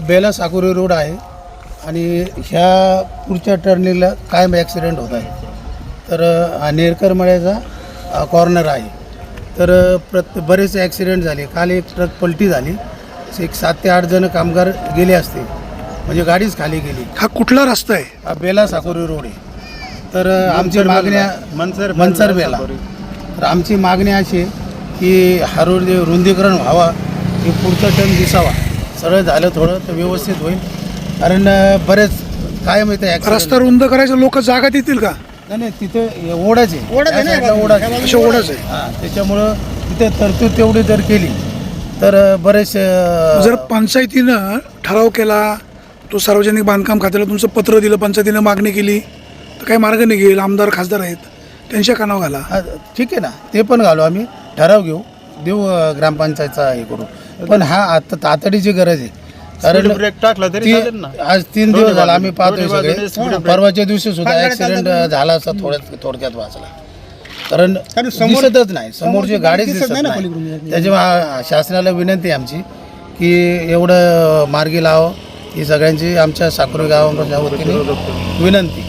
Bela Sakuri road आहे आणि ह्या पुढच्या टर्निंगला कायम ॲक्सिडेंट होत आहे. तर हा नेरकर मळ्याचा कॉर्नर आहे. तर प्रत बरेच ॲक्सिडेंट झाले. काल एक ट्रक पलटी झाली. एक सात ते आठ जण कामगार गेले असते. म्हणजे गाडीच खाली गेली. हा कुठला रस्ता आहे? हा बेला साकुरी रोड आहे. तर आमची मागण्या मनसर मनसर बेला तर आमची मागणी अशी आहे की हा रोड जे रुंदीकरण व्हावा. की पुढचा टर्न दिसावा. सरळ झालं थोडं तर व्यवस्थित होईल. कारण बरेच काय माहिती आहे रस्ता रुंद करायचं लोक जागा देतील का? नाही नाही तिथे ओढाच आहे. ओढाच ओढाच आहे. ओढाच आहे. हां त्याच्यामुळं तिथे तरतूद तेवढी जर केली तर बरेच जर पंचायतीनं ठराव केला तो सार्वजनिक बांधकाम खात्याला तुमचं पत्र दिलं पंचायतीनं मागणी केली तर काही मार्ग निघेल आमदार खासदार आहेत त्यांच्या कानावर घाला. हा, ठीक आहे ना ते पण घालू आम्ही. ठराव घेऊ. देऊ ग्रामपंचायतचा हे करू पण हा आता तातडीची गरज आहे. कारण ब्रेक टाकला तरी ती- चालेल ना. आज तीन दिवस झाला आम्ही पाहतोय सगळे. परवाच्या दिवशी सुद्धा ऍक्सिडेंट झाला असता थोड्यात थोडक्यात वाचला. कारण दिसतच नाही. समोरची दिसत नाही त्याच्यामुळे शासनाला विनंती आहे आमची की एवढं मार्गी लावावं ही सगळ्यांची आमच्या साकुरी गावाच्या वतीने विनंती.